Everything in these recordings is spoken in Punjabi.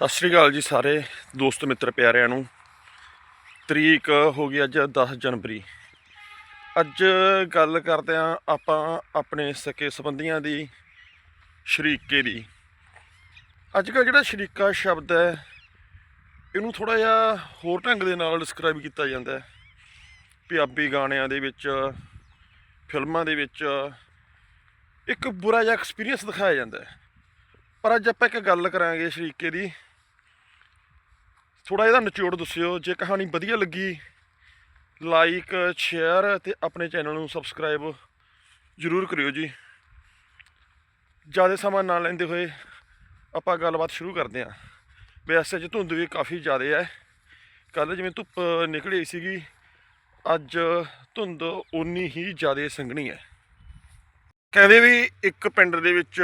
ਸਤਿ ਸ਼੍ਰੀ ਅਕਾਲ ਜੀ ਸਾਰੇ ਦੋਸਤ ਮਿੱਤਰ ਪਿਆਰਿਆਂ ਨੂੰ। ਤਰੀਕ ਹੋ ਗਈ ਅੱਜ 10 ਜਨਵਰੀ। ਅੱਜ ਗੱਲ ਕਰਦੇ ਆ ਆਪਾਂ ਆਪਣੇ ਸਕੇ ਸੰਬੰਧੀਆਂ ਦੀ, ਸ਼ਰੀਕੇ ਦੀ। ਅੱਜ ਕੱਲ੍ਹ ਜਿਹੜਾ ਸ਼ਰੀਕਾ ਸ਼ਬਦ ਹੈ, ਇਹਨੂੰ ਥੋੜਾ ਜਿਹਾ ਹੋਰ ਢੰਗ ਦੇ ਨਾਲ ਡਿਸਕ੍ਰਾਈਬ ਕੀਤਾ ਜਾਂਦਾ ਹੈ। ਪੰਜਾਬੀ ਗਾਣਿਆਂ ਦੇ ਵਿੱਚ, ਫਿਲਮਾਂ ਦੇ ਵਿੱਚ ਇੱਕ ਬੁਰਾ ਜਿਹਾ ਐਕਸਪੀਰੀਅੰਸ ਦਿਖਾਇਆ ਜਾਂਦਾ ਹੈ। ਪਰ ਅੱਜ ਆਪਾਂ ਇੱਕ ਗੱਲ ਕਰਾਂਗੇ ਸ਼ਰੀਕੇ ਦੀ। ਥੋੜਾ ਇਹਦਾ ਨਿਚੋੜ ਦੱਸਿਓ, ਜੇ ਕਹਾਣੀ ਵਧੀਆ ਲੱਗੀ ਲਾਈਕ ਸ਼ੇਅਰ ਤੇ ਆਪਣੇ ਚੈਨਲ ਨੂੰ ਸਬਸਕ੍ਰਾਈਬ ਜ਼ਰੂਰ ਕਰਿਓ ਜੀ। ਜ਼ਿਆਦਾ ਸਮਾਂ ਨਾ ਲੈਂਦੇ ਹੋਏ ਆਪਾਂ ਗੱਲਬਾਤ ਸ਼ੁਰੂ ਕਰਦੇ ਹਾਂ। ਵੈਸੇ ਅੱਜ ਧੁੰਦ ਵੀ ਕਾਫੀ ਜ਼ਿਆਦਾ ਹੈ। ਕੱਲ ਜਿਵੇਂ ਧੁੱਪ ਨਿਕਲੀ ਸੀਗੀ, ਅੱਜ ਧੁੰਦ ਉਨੀ ਹੀ ਜ਼ਿਆਦਾ ਸੰਘਣੀ ਹੈ। ਕਹਿੰਦੇ ਵੀ ਇੱਕ ਪਿੰਡ ਦੇ ਵਿੱਚ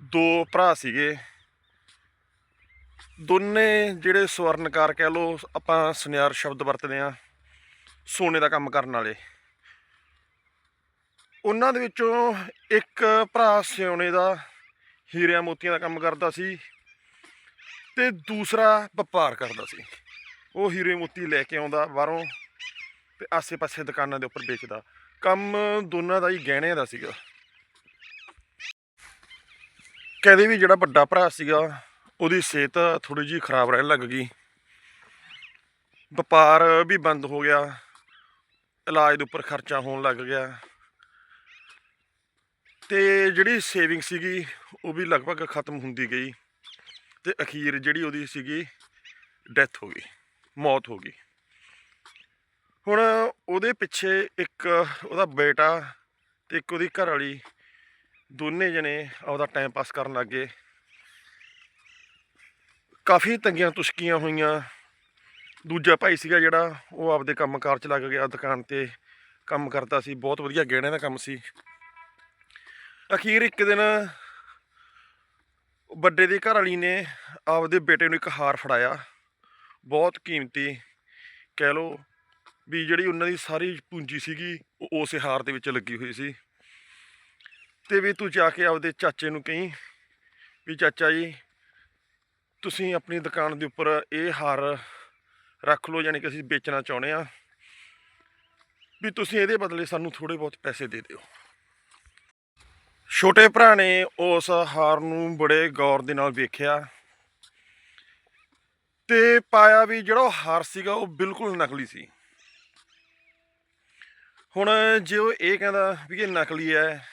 ਦੋ ਭਰਾ ਸੀਗੇ। ਦੋਨੇ ਜਿਹੜੇ ਸਵਰਨਕਾਰ ਕਹਿ ਲੋ ਆਪਾਂ ਸੁਨਿਆਰ ਸ਼ਬਦ ਵਰਤਦੇ ਆ ਸੋਨੇ ਦਾ ਕੰਮ ਕਰਨ ਵਾਲੇ। ਉਹਨਾਂ ਦੇ ਵਿੱਚੋਂ ਇੱਕ ਭਰਾ ਸਿਉਣੇ ਦਾ ਹੀਰਿਆਂ ਮੋਤੀਆਂ ਦਾ ਕੰਮ ਕਰਦਾ ਸੀ ਤੇ ਦੂਸਰਾ ਵਪਾਰ ਕਰਦਾ ਸੀ। ਉਹ ਹੀਰੇ ਮੋਤੀ ਲੈ ਕੇ ਆਉਂਦਾ ਬਾਹਰੋਂ ਤੇ ਆਸੇ-ਪਾਸੇ ਦੁਕਾਨਾਂ ਦੇ ਉੱਪਰ ਵੇਚਦਾ। ਕੰਮ ਦੋਨਾਂ ਦਾ ਹੀ ਗਹਿਣਿਆਂ ਦਾ ਸੀਗਾ। ਕਹਿੰਦੇ ਵੀ ਜਿਹੜਾ ਵੱਡਾ ਭਰਾ ਸੀਗਾ ਉਹਦੀ ਸਿਹਤ ਥੋੜੀ ਜਿਹੀ ਖਰਾਬ ਰਹਿਣ ਲੱਗ ਗਈ। ਵਪਾਰ ਵੀ ਬੰਦ ਹੋ ਗਿਆ। ਇਲਾਜ ਦੇ ਉੱਪਰ ਖਰਚਾ ਹੋਣ ਲੱਗ ਗਿਆ। ਤੇ ਜਿਹੜੀ ਸੇਵਿੰਗ ਸੀਗੀ, ਉਹ ਵੀ ਲਗਭਗ ਖਤਮ ਹੁੰਦੀ ਗਈ ਤੇ ਅਖੀਰ ਜਿਹੜੀ ਉਹਦੀ ਸੀਗੀ, ਡੈਥ ਹੋ ਗਈ, ਮੌਤ ਹੋ ਗਈ। ਹੁਣ ਉਹਦੇ ਪਿੱਛੇ ਇੱਕ ਉਹਦਾ ਬੇਟਾ ਤੇ ਇੱਕ ਉਹਦੀ ਘਰ ਵਾਲੀ ਦੋਨੇ ਜਣੇ ਆਪਦਾ ਟਾਈਮ ਪਾਸ ਕਰਨ ਲੱਗੇ ਕਾਫੀ ਤੰਗੀਆਂ ਤੁਸ਼ਕੀਆਂ ਹੋਈਆਂ। ਦੂਜਾ ਭਾਈ ਸੀਗਾ ਜਿਹੜਾ, ਉਹ ਆਪਦੇ ਕੰਮਕਾਰ ਚ ਲੱਗ ਗਿਆ ਦੁਕਾਨ ਤੇ। ਕੰਮ ਕਰਦਾ ਸੀ, ਬਹੁਤ ਵਧੀਆ ਗਹਿਣਿਆਂ ਦਾ ਕੰਮ ਸੀ। ਅਖੀਰ ਇੱਕ ਦਿਨ ਵੱਡੇ ਦੇ ਘਰ ਵਾਲੀ ਨੇ ਆਪਦੇ ਬੇਟੇ ਨੂੰ ਇੱਕ ਹਾਰ ਫੜਾਇਆ। ਬਹੁਤ ਕੀਮਤੀ। ਕਹਿ ਲੋ ਵੀ ਜਿਹੜੀ ਉਹਨਾਂ ਦੀ ਸਾਰੀ ਪੂੰਜੀ ਸੀਗੀ, ਉਹ ਉਸ ਹਾਰ ਦੇ ਵਿੱਚ ਲੱਗੀ ਹੋਈ ਸੀ। ਤੇ ਵੀ ਤੂੰ ਜਾ ਕੇ ਆਪਦੇ ਚਾਚੇ ਨੂੰ ਕਹੀਂ ਵੀ ਚਾਚਾ ਜੀ ਤੁਸੀਂ ਆਪਣੀ ਦੁਕਾਨ ਦੇ ਉੱਪਰ ਇਹ ਹਾਰ ਰੱਖ ਲਓ, ਯਾਨੀ ਕਿ ਅਸੀਂ ਵੇਚਣਾ ਚਾਹੁੰਦੇ ਆ ਵੀ ਤੁਸੀਂ ਇਹਦੇ ਬਦਲੇ ਸਾਨੂੰ ਥੋੜੇ ਬਹੁਤ ਪੈਸੇ ਦੇ ਦਿਓ। ਛੋਟੇ ਭਰਾ ਨੇ ਉਸ ਹਾਰ ਨੂੰ ਬੜੇ ਗੌਰ ਦੇ ਨਾਲ ਵੇਖਿਆ ਤੇ ਪਾਇਆ ਵੀ ਜਿਹੜਾ ਉਹ ਹਾਰ ਸੀਗਾ ਉਹ ਬਿਲਕੁਲ ਨਕਲੀ ਸੀ। ਹੁਣ ਜੇ ਉਹ ਇਹ ਕਹਿੰਦਾ ਵੀ ਇਹ ਨਕਲੀ ਹੈ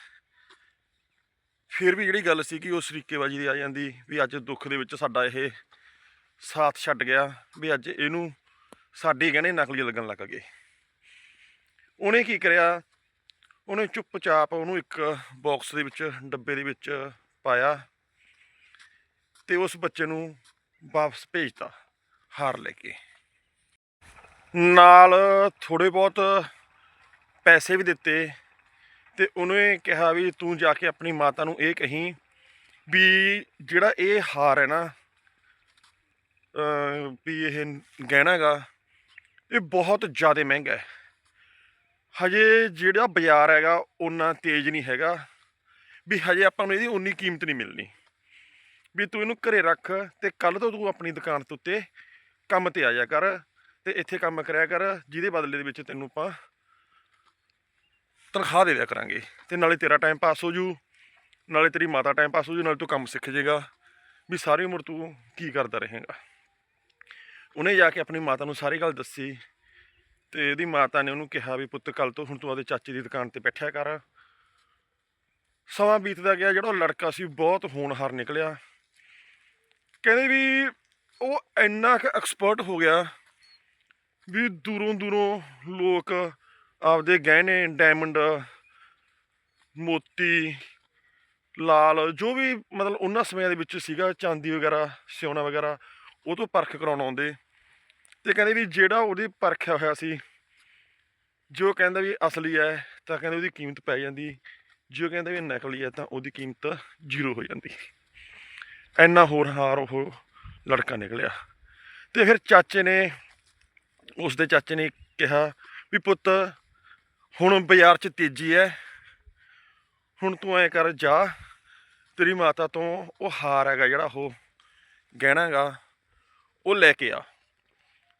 ਫਿਰ ਵੀ ਜਿਹੜੀ ਗੱਲ ਸੀ ਕਿ ਉਹ ਸ਼ਰੀਕੇਬਾਜੀ ਦੀ ਆ ਜਾਂਦੀ, ਵੀ ਅੱਜ ਦੁੱਖ ਦੇ ਵਿੱਚ ਸਾਡਾ ਇਹ ਸਾਥ ਛੱਡ ਗਿਆ, ਵੀ ਅੱਜ ਇਹਨੂੰ ਸਾਡੇ ਗਹਿਣੇ ਨਕਲੀ ਲੱਗਣ ਲੱਗ ਗਏ। ਉਹਨੇ ਕੀ ਕਰਿਆ? ਉਹਨੇ ਚੁੱਪਚਾਪ ਉਹਨੂੰ ਇੱਕ ਬਾਕਸ ਦੇ ਵਿੱਚ, ਡੱਬੇ ਦੇ ਵਿੱਚ ਪਾਇਆ ਤੇ ਉਸ ਬੱਚੇ ਨੂੰ ਵਾਪਸ ਭੇਜਤਾ, ਹਾਰ ਲੈ ਕੇ। ਨਾਲ ਥੋੜੇ ਬਹੁਤ ਪੈਸੇ ਵੀ ਦਿੱਤੇ ਤੇ ਉਹਨੇ ਕਿਹਾ ਵੀ ਤੂੰ ਜਾ ਕੇ ਆਪਣੀ ਮਾਤਾ ਨੂੰ ਇਹ ਕਹੀਂ ਵੀ ਜਿਹੜਾ ਇਹ ਹਾਰ ਹੈ ਨਾ ਵੀ ਇਹ ਗਹਿਣਾ ਹੈਗਾ ਇਹ ਬਹੁਤ ਜ਼ਿਆਦਾ ਮਹਿੰਗਾ ਹੈ। ਹਜੇ ਜਿਹੜਾ ਬਾਜ਼ਾਰ ਹੈਗਾ ਉਨਾ ਤੇਜ਼ ਨਹੀਂ ਹੈਗਾ, ਵੀ ਹਜੇ ਆਪਾਂ ਨੂੰ ਇਹਦੀ ਉਨੀ ਕੀਮਤ ਨਹੀਂ ਮਿਲਣੀ। ਵੀ ਤੂੰ ਇਹਨੂੰ ਘਰੇ ਰੱਖ ਤੇ ਕੱਲ ਤੋਂ ਤੂੰ ਆਪਣੀ ਦੁਕਾਨ ਦੇ ਉੱਤੇ ਕੰਮ ਤੇ ਆ ਜਾ ਕਰ ਤੇ ਇੱਥੇ ਕੰਮ ਕਰਿਆ ਕਰ, ਜਿਹਦੇ ਬਦਲੇ ਦੇ ਵਿੱਚ ਤੈਨੂੰ ਆਪਾਂ ਤਨਖਾਹ ਦੇ ਦਿਆ ਕਰਾਂਗੇ। ਤੇ ਨਾਲੇ ਤੇਰਾ ਟਾਈਮ ਪਾਸ ਹੋ ਜੂ, ਨਾਲੇ ਤੇਰੀ ਮਾਤਾ ਟਾਈਮ ਪਾਸ ਹੋ ਜੂ, ਨਾਲੇ ਤੂੰ ਕੰਮ ਸਿੱਖ ਜੇਗਾ। ਵੀ ਸਾਰੀ ਉਮਰ ਤੂੰ ਕੀ ਕਰਦਾ ਰਹੇਗਾ। ਉਹਨੇ ਜਾ ਕੇ ਆਪਣੀ ਮਾਤਾ ਨੂੰ ਸਾਰੀ ਗੱਲ ਦੱਸੀ, ਤੇ ਇਹਦੀ ਮਾਤਾ ਨੇ ਉਹਨੂੰ ਕਿਹਾ ਵੀ ਪੁੱਤ ਕੱਲ ਤੋਂ ਹੁਣ ਤੂੰ ਆਪਦੇ ਚਾਚੇ ਦੀ ਦੁਕਾਨ ਤੇ ਬੈਠਿਆ ਕਰ। ਸਮਾਂ ਬੀਤਦਾ ਗਿਆ, ਜਿਹੜਾ ਉਹ ਲੜਕਾ ਸੀ ਬਹੁਤ ਹੋਣਹਾਰ ਨਿਕਲਿਆ। ਕਹਿੰਦੇ ਵੀ ਉਹ ਇੰਨਾ ਕੁ ਐਕਸਪਰਟ ਹੋ ਗਿਆ ਵੀ ਦੂਰੋਂ ਦੂਰੋਂ ਲੋਕ ਆਪਦੇ ਗਹਿਣੇ ਡਾਇਮੰਡ ਮੋਤੀ, ਲਾਲ, ਜੋ ਵੀ ਮਤਲਬ ਉਹਨਾਂ ਸਮਿਆਂ ਦੇ ਵਿੱਚ ਸੀਗਾ, ਚਾਂਦੀ ਵਗੈਰਾ, ਸਿਉਣਾ ਵਗੈਰਾ, ਉਹ ਤੋਂ ਪਰਖ ਕਰਾਉਣ ਆਉਂਦੇ। ਤੇ ਕਹਿੰਦੇ ਵੀ ਜਿਹੜਾ ਉਹਦੀ ਪਰਖਿਆ ਹੋਇਆ ਸੀ, ਜੋ ਕਹਿੰਦਾ ਵੀ ਅਸਲੀ ਹੈ, ਤਾਂ ਕਹਿੰਦੇ ਉਹਦੀ ਕੀਮਤ ਪੈ ਜਾਂਦੀ। ਜੋ ਕਹਿੰਦਾ ਵੀ ਨਕਲੀ ਹੈ, ਤਾਂ ਉਹਦੀ ਕੀਮਤ ਜ਼ੀਰੋ ਹੋ ਜਾਂਦੀ। ਇੰਨਾ ਹੋਰ ਹਾਰ ਉਹ ਲੜਕਾ ਨਿਕਲਿਆ। ਤੇ ਫਿਰ ਚਾਚੇ ਨੇ ਉਸ ਦੇ ਚਾਚੇ ਨੇ ਕਿਹਾ ਵੀ ਪੁੱਤ ਹੁਣ ਬਾਜ਼ਾਰ 'ਚ ਤੇਜ਼ੀ ਹੈ ਹੁਣ ਤੂੰ ਐ ਕਰ, ਜਾ। ਤੇਰੀ ਮਾਤਾ ਤੋਂ ਉਹ ਹਾਰ ਹੈਗਾ ਜਿਹੜਾ ਉਹ ਗਹਿਣਾ ਹੈਗਾ, ਉਹ ਲੈ ਕੇ ਆ।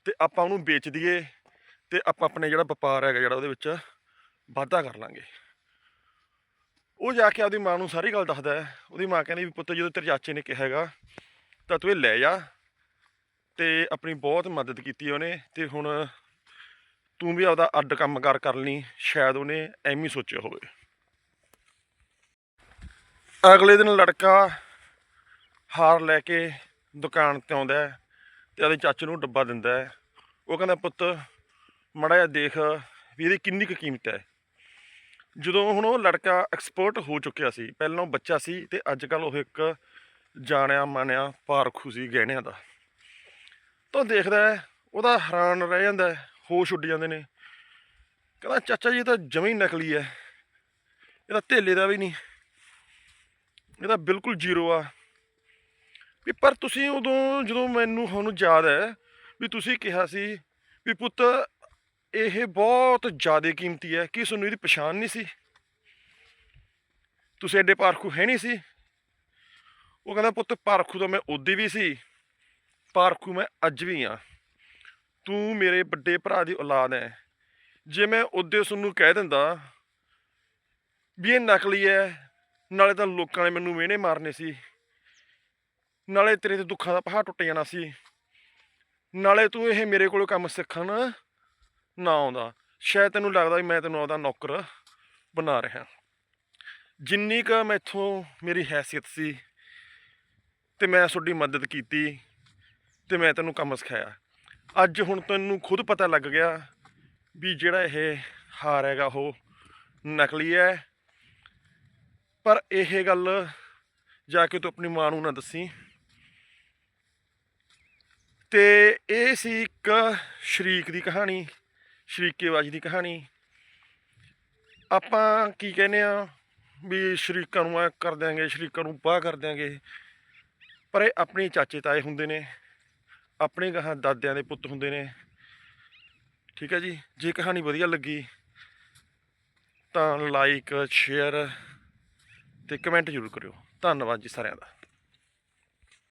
ਤੇ ਆਪਾਂ ਉਹਨੂੰ ਵੇਚ ਦਈਏ ਤੇ ਆਪਾਂ ਆਪਣੇ ਜਿਹੜਾ ਵਪਾਰ ਹੈਗਾ ਜਿਹੜਾ ਉਹਦੇ ਵਿੱਚ ਵਾਧਾ ਕਰ ਲਾਂਗੇ। ਉਹ ਜਾ ਕੇ ਆਪਦੀ ਮਾਂ ਨੂੰ ਸਾਰੀ ਗੱਲ ਦੱਸਦਾ ਹੈ ਉਹਦੀ ਮਾਂ ਕਹਿੰਦੀ ਵੀ ਪੁੱਤ ਜਦੋਂ ਤੇਰੇ ਚਾਚੇ ਨੇ ਕਿਹਾ ਹੈਗਾ, ਤਾਂ ਤੂੰ ਇਹ ਲੈ ਜਾ। ਤੇ ਆਪਣੀ ਬਹੁਤ ਮਦਦ ਕੀਤੀ ਉਹਨੇ। ਤੇ ਹੁਣ ਤੂੰ ਵੀ ਆਪਦਾ ਅੱਡ ਕੰਮਕਾਰ ਕਰ ਲਈ, ਸ਼ਾਇਦ ਉਹਨੇ ਐਵੇਂ ਹੀ ਸੋਚਿਆ ਹੋਵੇ। ਅਗਲੇ ਦਿਨ ਲੜਕਾ ਹਾਰ ਲੈ ਕੇ ਦੁਕਾਨ ਤੇ ਆਉਂਦਾ ਹੈ ਤੇ ਉਹਦੇ ਚਾਚੇ ਨੂੰ ਡੱਬਾ ਦਿੰਦਾ ਉਹ ਕਹਿੰਦਾ, ਪੁੱਤ, ਮੜਾ ਜਿਹਾ ਦੇਖ ਵੀ ਇਹਦੀ ਕਿੰਨੀ ਕੁ ਕੀਮਤ ਹੈ। ਜਦੋਂ ਹੁਣ ਉਹ ਲੜਕਾ ਐਕਸਪਰਟ ਹੋ ਚੁੱਕਿਆ ਸੀ, ਪਹਿਲਾਂ ਉਹ ਬੱਚਾ ਸੀ ਤੇ ਅੱਜ ਕੱਲ ਉਹ ਇੱਕ ਜਾਣਿਆ ਮਾਨਿਆ ਪਾਰਖੂ ਸੀ ਗਹਿਣਿਆਂ ਦਾ। ਤਾਂ ਉਹ ਦੇਖਦਾ ਉਹਦਾ ਹੈਰਾਨ ਰਹਿ ਜਾਂਦਾ ਹੋਸ਼ ਉੱਡ ਜਾਂਦੇ ਨੇ। ਕਹਿੰਦਾ, ਚਾਚਾ ਜੀ, ਇਹ ਤਾਂ ਜਮੀ ਨਕਲੀ ਹੈ ਇਹਦਾ ਧੇਲੇ ਦਾ ਵੀ ਨਹੀਂ। ਇਹਦਾ ਬਿਲਕੁਲ ਜ਼ੀਰੋ ਆ। ਵੀ ਪਰ ਤੁਸੀਂ ਉਦੋਂ, ਜਦੋਂ ਮੈਨੂੰ ਹੁਣ ਯਾਦ ਹੈ ਵੀ ਤੁਸੀਂ ਕਿਹਾ ਸੀ ਵੀ ਪੁੱਤ, ਇਹ ਬਹੁਤ ਜ਼ਿਆਦਾ ਕੀਮਤੀ ਹੈ ਕੀ ਤੁਹਾਨੂੰ ਇਹਦੀ ਪਛਾਣ ਨਹੀਂ ਸੀ? ਤੁਸੀਂ ਐਡੇ ਪਾਰਖੂ ਹੈ ਨਹੀਂ ਸੀ? ਉਹ ਕਹਿੰਦਾ, ਪੁੱਤ, ਪਾਰਖੂ ਤਾਂ ਮੈਂ ਉਦੋਂ ਵੀ ਸੀ। ਪਾਰਖੂ ਮੈਂ ਅੱਜ ਵੀ ਆ। ਤੂੰ ਮੇਰੇ ਵੱਡੇ ਭਰਾ ਦੀ ਔਲਾਦ ਹੈ ਜੇ ਮੈਂ ਉਦੋਂ ਤੁਹਾਨੂੰ ਕਹਿ ਦਿੰਦਾ ਵੀ ਇਹ ਨਕਲੀ ਹੈ ਨਾਲੇ ਤਾਂ ਲੋਕਾਂ ਨੇ ਮੈਨੂੰ ਮਿਹਣੇ ਮਾਰਨੇ ਸੀ। ਨਾਲੇ ਤੇਰੇ ਤੇ ਦੁੱਖਾਂ ਦਾ ਪਹਾੜ ਟੁੱਟ ਜਾਣਾ ਸੀ। ਨਾਲੇ ਤੂੰ ਇਹ ਮੇਰੇ ਕੋਲੋਂ ਕੰਮ ਸਿੱਖਣ ਨਾ ਆਉਂਦਾ। ਸ਼ਾਇਦ ਤੈਨੂੰ ਲੱਗਦਾ ਵੀ ਮੈਂ ਤੈਨੂੰ ਆਪਦਾ ਨੌਕਰ ਬਣਾ ਰਿਹਾ। ਜਿੰਨੀ ਕੁ ਮੈਥੋਂ ਮੇਰੀ ਹੈਸੀਅਤ ਸੀ, ਤੇ ਮੈਂ ਤੁਹਾਡੀ ਮਦਦ ਕੀਤੀ, ਤੇ ਮੈਂ ਤੈਨੂੰ ਕੰਮ ਸਿਖਾਇਆ। ਅੱਜ ਹੁਣ ਤੈਨੂੰ ਖੁਦ ਪਤਾ ਲੱਗ ਗਿਆ ਵੀ ਜਿਹੜਾ ਇਹ ਹਾਰ ਹੈਗਾ ਉਹ ਨਕਲੀ ਹੈ। ਪਰ ਇਹ ਗੱਲ ਜਾ ਕੇ ਤੂੰ ਆਪਣੀ ਮਾਂ ਨੂੰ ਨਾ ਦੱਸੀ। ਤੇ ਇਹ ਸੀ ਇੱਕ ਸ਼ਰੀਕ ਦੀ ਕਹਾਣੀ, ਸ਼ਰੀਕੇਬਾਜ਼ੀ ਦੀ ਕਹਾਣੀ। ਆਪਾਂ ਕੀ ਕਹਿੰਦੇ ਆ ਵੀ ਸ਼ਰੀਕਾਂ ਨੂੰ ਆ ਕਰ ਦਿਆਂਗੇ, ਸ਼ਰੀਕਾਂ ਨੂੰ ਬਾਹ ਕਰ ਦਿਆਂਗੇ। ਪਰ ਇਹ ਆਪਣੇ ਚਾਚੇ ਤਾਏ ਹੁੰਦੇ ਨੇ। ਆਪਣੇ ਗਾਹਾਂ ਦਾਦਿਆਂ ਦੇ ਪੁੱਤ ਹੁੰਦੇ ਨੇ। ਠੀਕ ਹੈ ਜੀ, ਜੇ ਕਹਾਣੀ ਵਧੀਆ ਲੱਗੀ ਤਾਂ ਲਾਈਕ ਸ਼ੇਅਰ ਤੇ ਕਮੈਂਟ ਜ਼ਰੂਰ ਕਰਿਓ। ਧੰਨਵਾਦ ਜੀ ਸਾਰਿਆਂ ਦਾ।